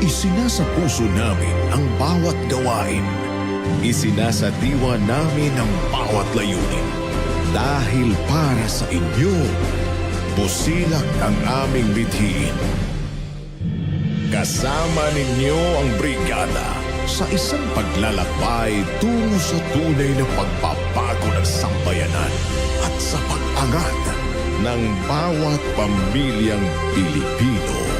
Isinasa puso namin ang bawat gawain. Isinasa diwa namin ang bawat layunin. Dahil para sa inyo, busilak ang aming bithiin. Kasama ninyo ang brigada sa isang paglalakbay tungo sa tunay na pagbabago ng sambayanan at sa pag-angat ng bawat pamilyang Pilipino.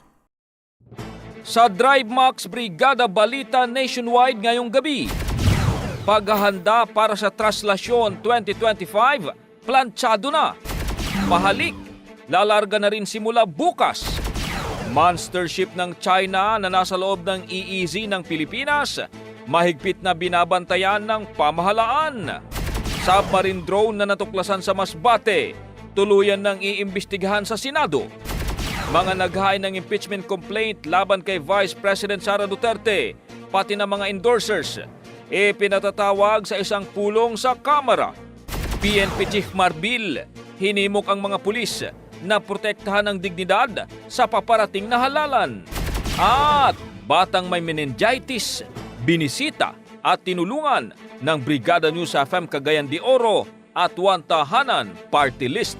Sa Drive Max Brigada Balita Nationwide ngayong gabi. Paghahanda para sa Traslasyon 2025, planchado na. Mahalik, lalarga na rin simula bukas. Monster ship ng China na nasa loob ng EEZ ng Pilipinas, mahigpit na binabantayan ng pamahalaan. Submarine drone na natuklasan sa Masbate, tuluyan ng iimbestigahan sa Senado. Mga naghain ng impeachment complaint laban kay Vice President Sara Duterte, pati na mga endorsers, e pinatatawag sa isang pulong sa Kamara. PNP Chief Marbil, hinimok ang mga pulis na protektahan ang dignidad sa paparating na halalan. At batang may meningitis, binisita at tinulungan ng Brigada News FM Cagayan de Oro at Wantahanan Party List.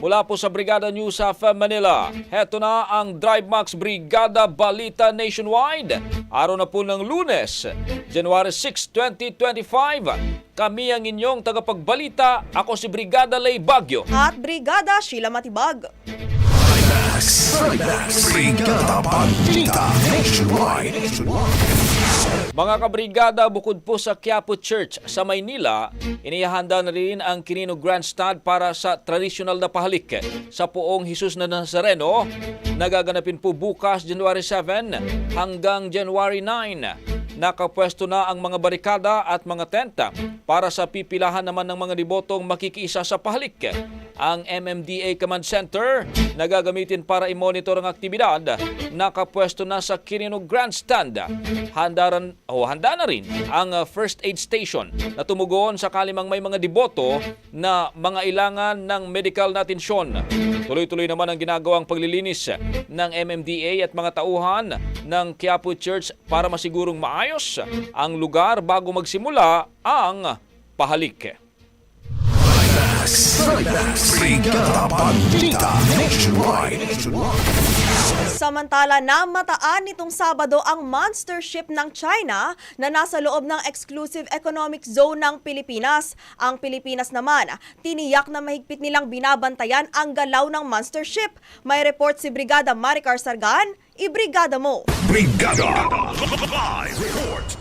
Mula po sa Brigada News sa Manila, heto na ang Drive Max Brigada Balita Nationwide. Araw na po ng lunes, January 6, 2025. Kami ang inyong tagapagbalita. Ako si Brigada Lay Bagyo. at Brigada Sheila Matibag. Max. Brigada Balita Nationwide. Mga kabrigada, bukod po sa Quiapo Church sa Maynila, inihahanda na rin ang Quirino Grandstand para sa traditional na pahalik sa poong Jesus na Nazareno. Nagaganapin po bukas January 7 hanggang January 9. Nakapwesto na ang mga barikada at mga tenta para sa pipilahan naman ng mga debotong makikiisa sa pahalik. ang MMDA Command Center na gagamitin para i-monitor ang aktibidad nakapwesto na sa Quirino Grandstand. Handa, ran, o handa na rin ang first aid station na tumugon sakali may mga deboto na mga ilangan ng medical na atensyon. Tuloy-tuloy naman ang ginagawang paglilinis ng MMDA at mga tauhan ng Quiapo Church para masigurong maayos ang lugar bago magsimula ang pahalik. Samantala, namataan nitong Sabado ang monster ship ng China na nasa loob ng exclusive economic zone ng Pilipinas. Ang Pilipinas naman, tiniyak na mahigpit nilang binabantayan ang galaw ng monster ship. May report si Brigada Maricar Sargan, ibrigada mo. Brigada Live Report.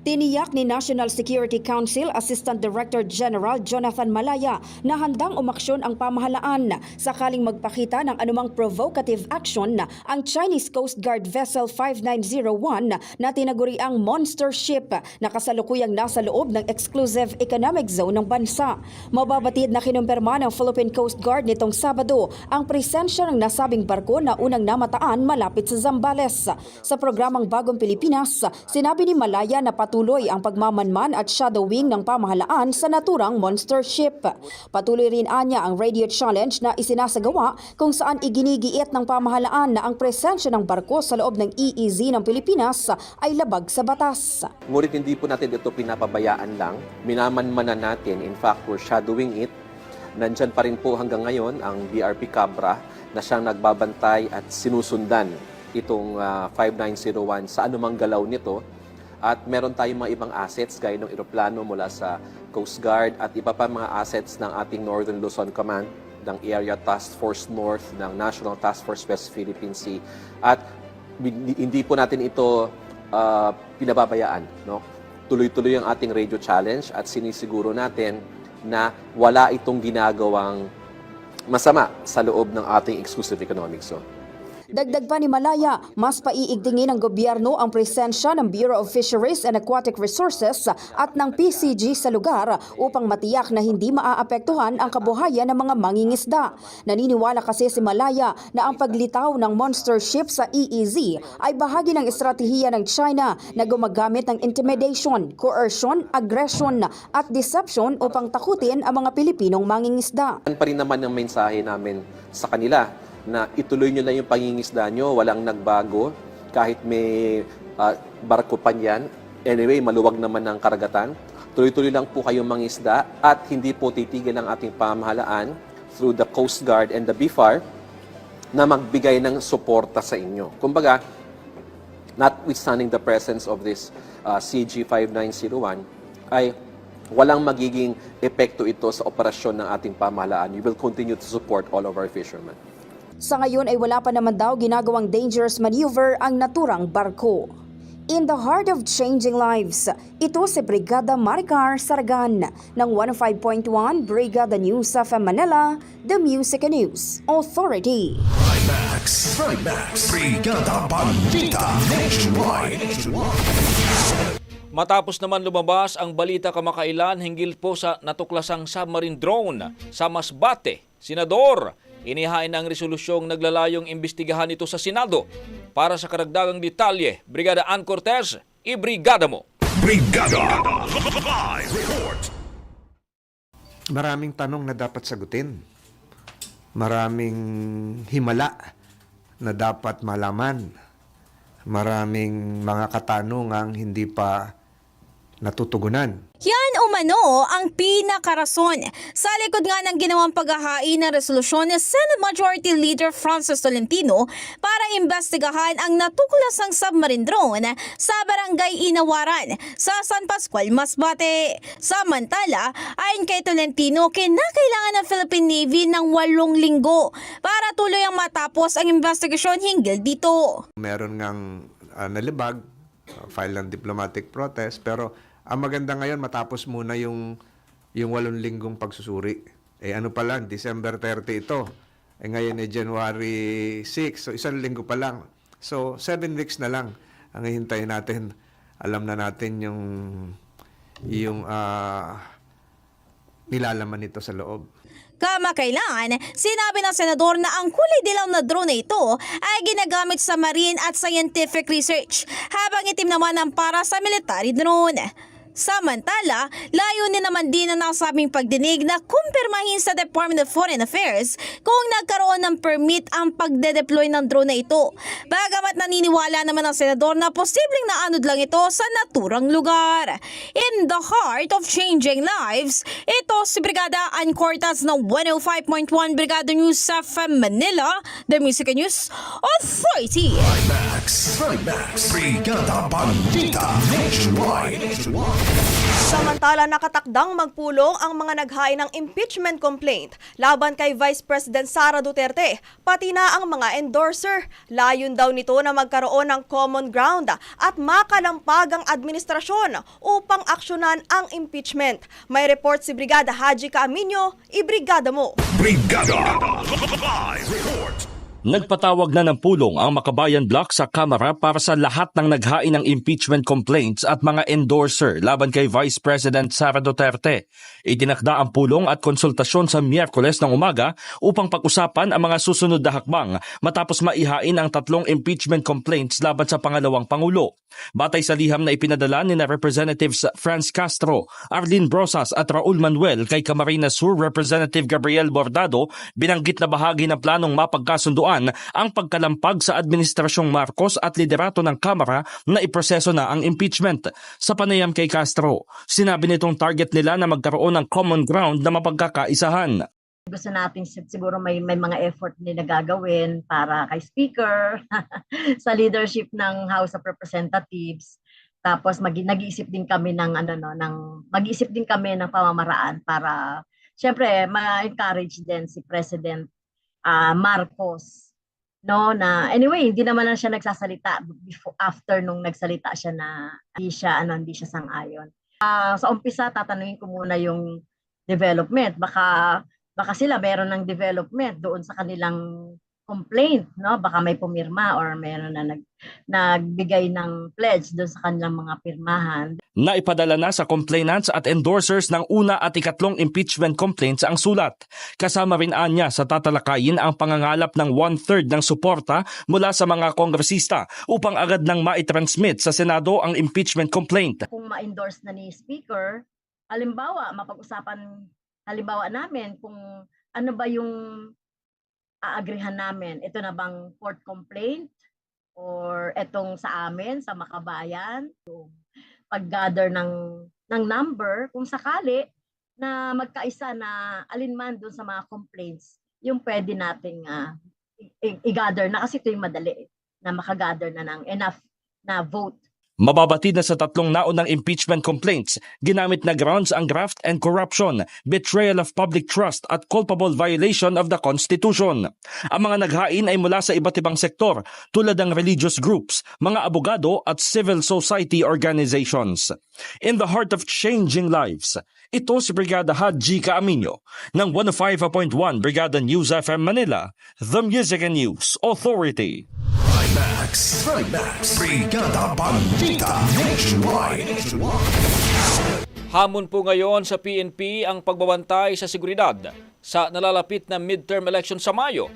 Tiniyak ni National Security Council Assistant Director General Jonathan Malaya na handang umaksyon ang pamahalaan sakaling magpakita ng anumang provocative action ang Chinese Coast Guard Vessel 5901 na tinaguriang monster ship na kasalukuyang nasa loob ng exclusive economic zone ng bansa. Mababatid na kinumpirma ng Philippine Coast Guard nitong Sabado ang presensya ng nasabing barko na unang namataan malapit sa Zambales. Sa programang Bagong Pilipinas, sinabi ni Malaya na patuloy ang pagmamanman at shadowing ng pamahalaan sa naturang monster ship. Patuloy rin anya ang radio challenge na isinasagawa kung saan iginigiit ng pamahalaan na ang presensya ng barko sa loob ng EEZ ng Pilipinas ay labag sa batas. Ngunit hindi po natin ito pinapabayaan lang. Minamanmanan natin. In fact, we're shadowing it. Nandyan pa rin po hanggang ngayon ang BRP Cabra na siyang nagbabantay at sinusundan itong ah, 5901 sa anumang galaw nito. At meron tayong mga ibang assets gaya ng eroplano mula sa Coast Guard at iba pa mga assets ng ating Northern Luzon Command ng Area Task Force North ng National Task Force West Philippine Sea. At hindi po natin ito ah, pinababayaan. No? Tuloy-tuloy ang ating radio challenge at sinisiguro natin na wala itong ginagawang masama sa loob ng ating exclusive economic zone. Dagdag pa ni Malaya, mas paiigtingin ng gobyerno ang presensya ng Bureau of Fisheries and Aquatic Resources at ng PCG sa lugar upang matiyak na hindi maaapektuhan ang kabuhayan ng mga mangingisda. Naniniwala kasi si Malaya na ang paglitaw ng monster ship sa EEZ ay bahagi ng estratehiya ng China na gumagamit ng intimidation, coercion, aggression at deception upang takutin ang mga Pilipinong mangingisda. Yan pa rin naman ang mensahe namin sa kanila na ituloy nyo lang yung pangingisda nyo, walang nagbago, kahit may ah, barko pa yan. Anyway, maluwag naman ang karagatan. Tuloy-tuloy lang po kayong mangisda at hindi po titigil ang ating pamahalaan through the Coast Guard and the BFAR na magbigay ng suporta sa inyo. Kumbaga, notwithstanding the presence of this uh, CG5901, ay walang magiging epekto ito sa operasyon ng ating pamahalaan. We will continue to support all of our fishermen. Sa ngayon ay wala pa naman daw ginagawang dangerous maneuver ang naturang barko. In the heart of changing lives, ito si Brigada Maricar Sargan ng 105.1 Brigada News of Manila, The Music and News Authority. Max, Max, Brigada Balita Nationwide. Matapos naman lumabas ang balita kamakailan hinggil po sa natuklasang submarine drone sa Masbate, Senador, inihain ang resolusyong naglalayong imbestigahan ito sa Senado. Para sa karagdagang detalye, Brigada Ann Cortez, ibrigada mo! Brigada Live Report. maraming tanong na dapat sagutin. Maraming himala na dapat malaman. Maraming mga katanungang hindi pa natutugunan. Umano ang pinakarason sa likod nga ng ginawang paghahain ng resolusyon ni Senate Majority Leader Francis Tolentino para imbestigahan ang natuklasang submarine drone sa Barangay Inawaran sa San Pascual, Masbate. Samantala, ayon kay Tolentino, kinakailangan ng Philippine Navy ng walong linggo para tuloy ang matapos ang investigasyon hinggil dito. Meron ngang ah, nalibag, ah, file ng diplomatic protest, pero ang maganda ngayon matapos muna yung yung walong linggong pagsusuri. Eh ano pa lang, December 30 ito. Eh ngayon ay January 6, so isang linggo pa lang. So seven weeks na lang ang hihintayin natin. Alam na natin yung yung ah, nilalaman nito sa loob. Kamakailan, sinabi ng senador na ang kulay dilaw na drone ito ay ginagamit sa marine at scientific research, habang itim naman ang para sa military drone. Samantala, layunin naman din ang nasabing pagdinig na kumpirmahin sa Department of Foreign Affairs kung nagkaroon ng permit ang pagde-deploy ng drone na ito. Bagamat naniniwala naman ang senador na posibleng naanod lang ito sa naturang lugar. In the heart of changing lives, ito si Brigada Ann ng 105.1 Brigada News sa Manila, The Music News Authority. Max, Max, Brigada Balita Nationwide. Samantala nakatakdang magpulong ang mga naghain ng impeachment complaint laban kay Vice President Sara Duterte, pati na ang mga endorser. Layon daw nito na magkaroon ng common ground at makalampag ang administrasyon upang aksyonan ang impeachment. May report si Brigada Haji Caaminyo, ibrigada mo. Brigada Live Report. Nagpatawag na ng pulong ang Makabayan Block sa Kamara para sa lahat ng naghain ng impeachment complaints at mga endorser laban kay Vice President Sara Duterte. Itinakda ang pulong at konsultasyon sa Miyerkules ng umaga upang pag-usapan ang mga susunod na hakbang matapos maihain ang tatlong impeachment complaints laban sa pangalawang Pangulo. Batay sa liham na ipinadala ni na Representatives Franz Castro, Arlene Brosas at Raul Manuel kay Camarines Sur Representative Gabriel Bordado, binanggit na bahagi ng planong mapagkasunduan ang pagkalampag sa Administrasyong Marcos at liderato ng Kamara na iproseso na ang impeachment. Sa panayam kay Castro, sinabi nitong target nila na magkaroon ng common ground na mapagkakaisahan. gusto natin sig- siguro may may mga effort nila gagawin para kay speaker sa leadership ng House of Representatives tapos mag nag-iisip din kami ng ano no ng mag-iisip din kami ng pamamaraan para syempre ma-encourage din si President ah, Marcos no na anyway hindi naman na siya nagsasalita before after nung nagsalita siya na hindi siya ano hindi siya sang-ayon. Ah, sa umpisa tatanungin ko muna yung development baka baka sila meron ng development doon sa kanilang complaint, no? Baka may pumirma or meron na nag, nagbigay ng pledge doon sa kanilang mga pirmahan. Naipadala na sa complainants at endorsers ng una at ikatlong impeachment complaints ang sulat. Kasama rin anya sa tatalakayin ang pangangalap ng one-third ng suporta mula sa mga kongresista upang agad nang maitransmit sa Senado ang impeachment complaint. Kung ma-endorse na ni Speaker, halimbawa, mapag-usapan, halimbawa namin kung ano ba yung aagrihan namin. Ito na bang court complaint? Or etong sa amin, sa Makabayan? Yung pag-gather ng, ng number, kung sakali na magkaisa na alinman doon sa mga complaints, yung pwede nating i- i-gather na kasi ito yung madali na makagather na ng enough na vote Mababatid na sa tatlong naunang impeachment complaints, ginamit na grounds ang graft and corruption, betrayal of public trust at culpable violation of the Constitution. Ang mga naghain ay mula sa iba't ibang sektor tulad ng religious groups, mga abogado at civil society organizations. In the heart of changing lives, ito si Brigada Haji Caaminyo ng 105.1 Brigada News FM Manila, The Music and News Authority. Max, Max, Brigada Balita Nationwide. Hamon po ngayon sa PNP ang pagbabantay sa seguridad sa nalalapit na midterm election sa Mayo.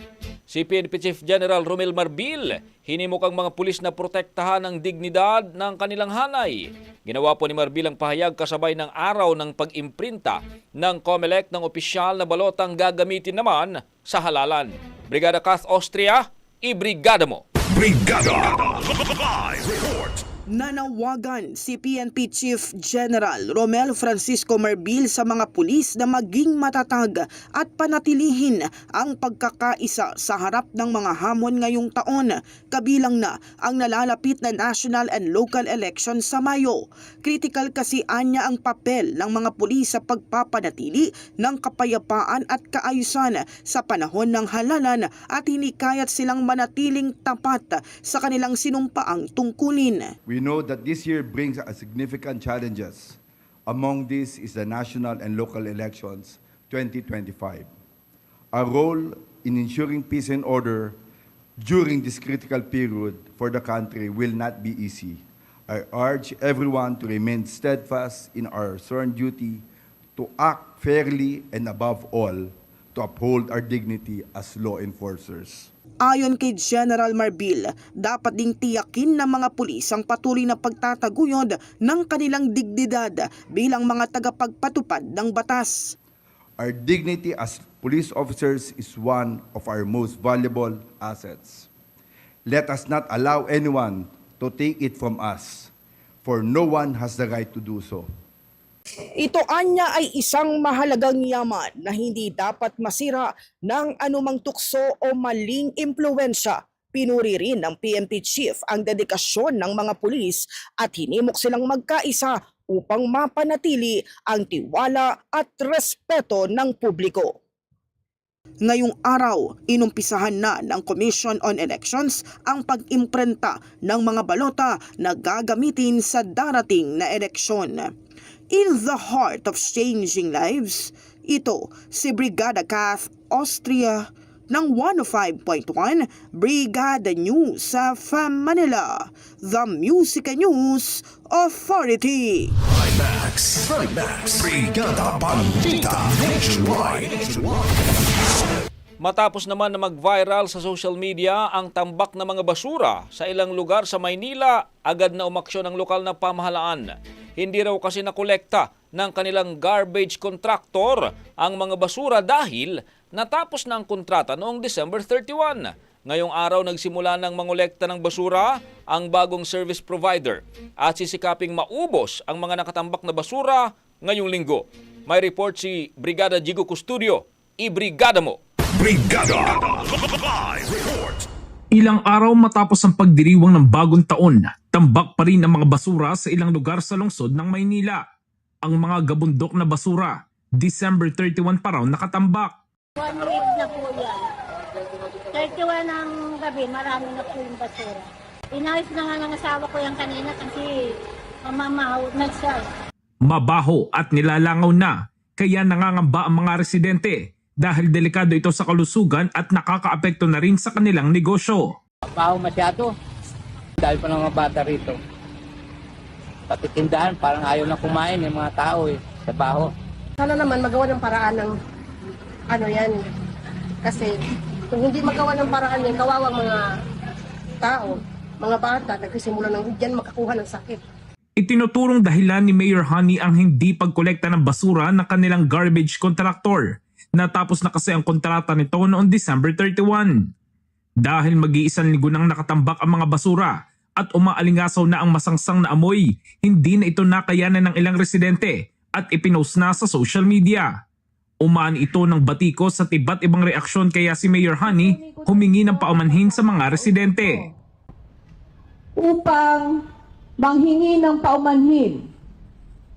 Si PNP Chief General Romel Marbil hinimok ang mga pulis na protektahan ang dignidad ng kanilang hanay. Ginawa po ni Marbil ang pahayag kasabay ng araw ng pag-imprinta ng COMELEC ng opisyal na balotang gagamitin naman sa halalan. Brigada Kath Austria, ibrigada mo! Brigada Live Report. Nanawagan si PNP Chief General Romel Francisco Marbil sa mga pulis na maging matatag at panatilihin ang pagkakaisa sa harap ng mga hamon ngayong taon, kabilang na ang nalalapit na national and local election sa Mayo. Critical kasi anya ang papel ng mga pulis sa pagpapanatili ng kapayapaan at kaayusan sa panahon ng halalan at hinikayat silang manatiling tapat sa kanilang sinumpaang tungkulin. We know that this year brings a significant challenges. Among these is the national and local elections 2025. Our role in ensuring peace and order during this critical period for the country will not be easy. I urge everyone to remain steadfast in our sworn duty to act fairly and above all, to uphold our dignity as law enforcers. Ayon kay General Marbil, dapat ding tiyakin ng mga pulis ang patuloy na pagtataguyod ng kanilang dignidad bilang mga tagapagpatupad ng batas. Our dignity as police officers is one of our most valuable assets. Let us not allow anyone to take it from us, for no one has the right to do so. Ito anya ay isang mahalagang yaman na hindi dapat masira ng anumang tukso o maling impluensya. Pinuri rin ng PNP chief ang dedikasyon ng mga pulis at hinimok silang magkaisa upang mapanatili ang tiwala at respeto ng publiko. Ngayong araw, inumpisahan na ng Commission on Elections ang pag-imprenta ng mga balota na gagamitin sa darating na eleksyon. In the heart of changing lives, ito si Brigada Kath Austria ng 105.1 Brigada News sa FAM Manila, the Music News Authority. Max, Max, Brigada Balita Nationwide. Matapos naman na mag-viral sa social media ang tambak ng mga basura sa ilang lugar sa Maynila, agad na umaksyon ang lokal na pamahalaan. Hindi raw kasi nakolekta ng kanilang garbage contractor ang mga basura dahil natapos na ang kontrata noong December 31. Ngayong araw nagsimula ng mangolekta ng basura ang bagong service provider at sisikaping maubos ang mga nakatambak na basura ngayong linggo. May report si Brigada Jigo Custodio. I-brigada mo! Brigada Live Report. Ilang araw matapos ang pagdiriwang ng bagong taon, tambak pa rin ang mga basura sa ilang lugar sa lungsod ng Maynila. Ang mga gabundok na basura, December 31 pa raw nakatambak. One week na po yan. 31 ng gabi, marami na po yung basura. Inayos na nga ng asawa ko yan kanina kasi mamamahaw na siya. Mabaho at nilalangaw na, kaya nangangamba ang mga residente dahil delikado ito sa kalusugan at nakakaapekto na rin sa kanilang negosyo. Baho masyado. Dahil pa ng mga bata rito. Pati tindahan, parang ayaw na kumain yung mga tao eh, sa baho. Sana naman magawa ng paraan ng ano yan. Kasi kung hindi magawa ng paraan yan, kawawang mga tao, mga bata, nagsisimula ng dyan makakuha ng sakit. Itinuturong dahilan ni Mayor Honey ang hindi pagkolekta ng basura ng kanilang garbage contractor. Natapos na kasi ang kontrata nito noong December 31. Dahil mag-iisang linggo nang nakatambak ang mga basura at umaalingasaw na ang masangsang na amoy, hindi na ito nakayanan ng ilang residente at ipinost na sa social media. Umaan ito ng batikos at iba't ibang reaksyon kaya si Mayor Honey humingi ng paumanhin sa mga residente. Upang manghingi ng paumanhin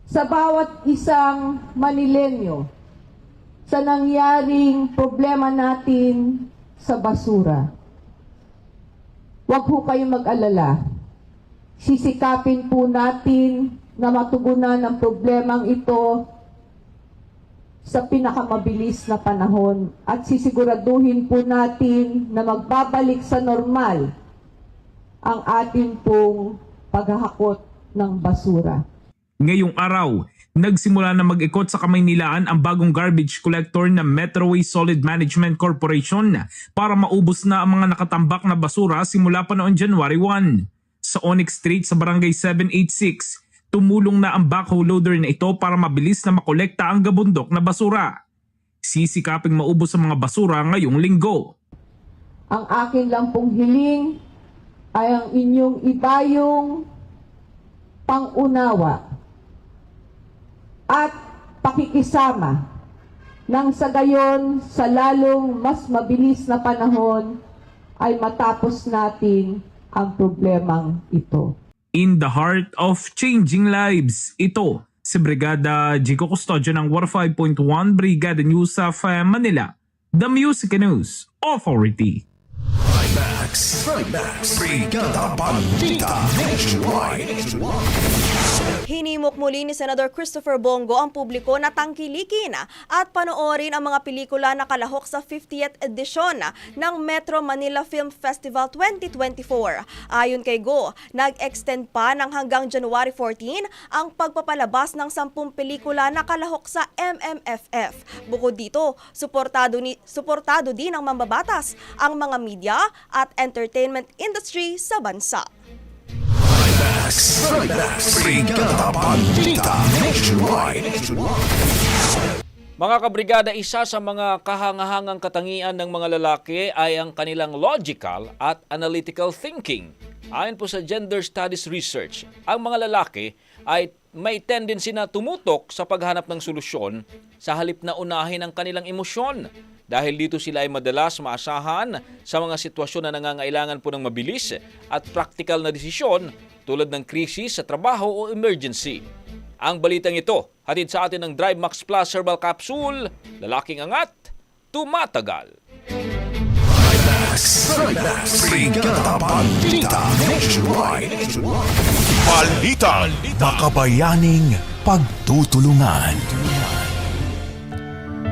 sa bawat isang Manilenyo sa nangyaring problema natin sa basura. Huwag po kayong mag-alala. Sisikapin po natin na matugunan ang problemang ito sa pinakamabilis na panahon at sisiguraduhin po natin na magbabalik sa normal ang ating pong paghahakot ng basura. Ngayong araw, nagsimula na mag-ikot sa Kamaynilaan ang bagong garbage collector na Metroway Solid Management Corporation para maubos na ang mga nakatambak na basura simula pa noong January 1. Sa Onyx Street sa Barangay 786, tumulong na ang backhoe loader na ito para mabilis na makolekta ang gabundok na basura. Sisikaping maubos ang mga basura ngayong linggo. Ang akin lang pong hiling ay ang inyong ibayong pangunawa at pakikisama nang sa gayon sa lalong mas mabilis na panahon ay matapos natin ang problemang ito. In the heart of changing lives, ito si Brigada Jico Custodio ng 105.1 Brigada News of Manila, The Music News Authority. Max, Max, Brigada Balita Nationwide. Hinimok muli ni Senador Christopher Bongo ang publiko na tangkilikin at panoorin ang mga pelikula na kalahok sa 50th edition ng Metro Manila Film Festival 2024. Ayon kay Go, nag-extend pa ng hanggang January 14 ang pagpapalabas ng 10 pelikula na kalahok sa MMFF. Bukod dito, suportado, ni, suportado din ng mambabatas ang mga media at entertainment industry sa bansa. Max. Mga kabrigada, isa sa mga kahangahangang katangian ng mga lalaki ay ang kanilang logical at analytical thinking. Ayon po sa Gender Studies Research, ang mga lalaki ay may tendency na tumutok sa paghanap ng solusyon sa halip na unahin ang kanilang emosyon. Dahil dito sila ay madalas maasahan sa mga sitwasyon na nangangailangan po ng mabilis at practical na desisyon tulad ng krisis sa trabaho o emergency. Ang balitang ito, hatid sa atin ng Drive Max Plus Herbal Capsule, lalaking angat, tumatagal. Brigada Balita Nationwide. Balita, makabayaning pagtutulungan.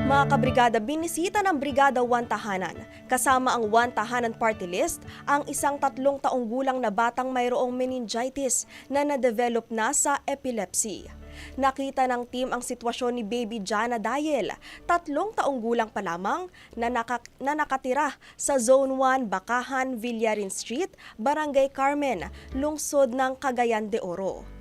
Mga kabrigada, binisita ng Brigada 1 Tahanan. Kasama ang 1 Tahanan Party List, ang isang tatlong taong gulang na batang mayroong meningitis na na-develop na sa epilepsy. Nakita ng team ang sitwasyon ni Baby Jana dahil tatlong taong gulang pa lamang na, naka- na nakatira sa Zone 1 Bakahan, Villarin Street, Barangay Carmen, lungsod ng Cagayan de Oro.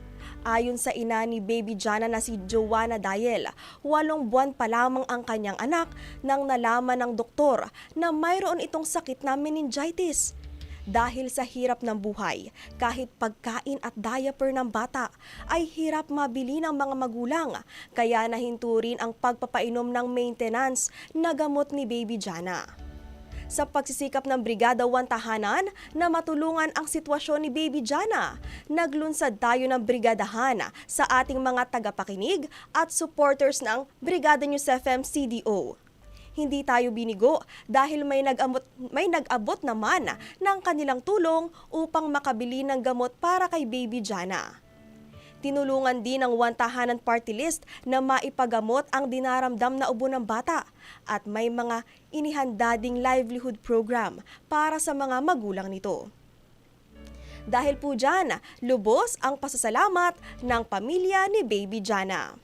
Ayon sa ina ni Baby Jana na si Joanna Dayel, walong buwan pa lamang ang kanyang anak nang nalaman ng doktor na mayroon itong sakit na meningitis. Dahil sa hirap ng buhay, kahit pagkain at diaper ng bata ay hirap mabili ng mga magulang, kaya nahinto rin ang pagpapainom ng maintenance na gamot ni Baby Jana sa pagsisikap ng Brigada 1 Tahanan na matulungan ang sitwasyon ni Baby Jana. Naglunsad tayo ng brigadahan sa ating mga tagapakinig at supporters ng Brigada News FM CDO. Hindi tayo binigo dahil may nag-abot, may nag-abot naman ng kanilang tulong upang makabili ng gamot para kay Baby Jana. Tinulungan din ng One Tahanan Party List na maipagamot ang dinaramdam na ubo ng bata at may mga inihanda ding livelihood program para sa mga magulang nito. Dahil po dyan, lubos ang pasasalamat ng pamilya ni Baby Jana.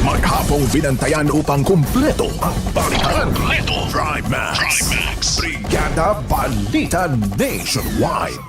Maghapong binantayan upang kumpleto ang balitan. Kumpleto. Drive Max. Brigada Balita Nationwide.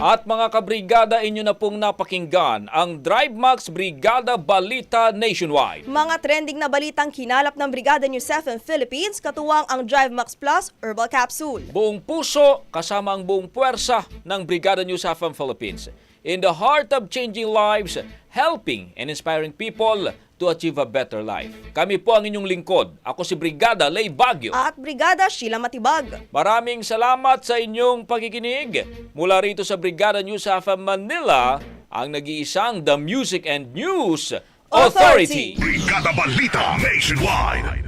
At mga kabrigada, inyo na pong napakinggan ang Drive Max Brigada Balita Nationwide. Mga trending na balitang kinalap ng Brigada News FM Philippines, katuwang ang Drive Max Plus Herbal Capsule. Buong puso kasama ang buong puwersa ng Brigada News FM Philippines. In the heart of changing lives, helping and inspiring people to achieve a better life. Kami po ang inyong lingkod. Ako si Brigada Lay Bagyo. At Brigada Sheila Matibag. Maraming salamat sa inyong pakikinig. Mula rito sa Brigada News FM Manila, ang nag-iisang The Music and News Authority. Brigada Balita Nationwide.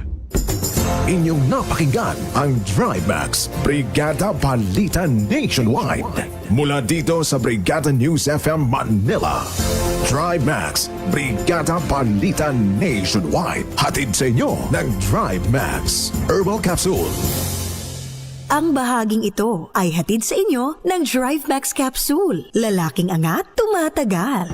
Inyong napakinggan ang Drive Max Brigada Balita Nationwide. Mula dito sa Brigada News FM Manila. Drive Max Brigada Balita Nationwide. Hatid sa inyo ng Drive Max Herbal Capsule. Ang bahaging ito ay hatid sa inyo ng Drive Max Capsule. Lalaking angat, tumatagal.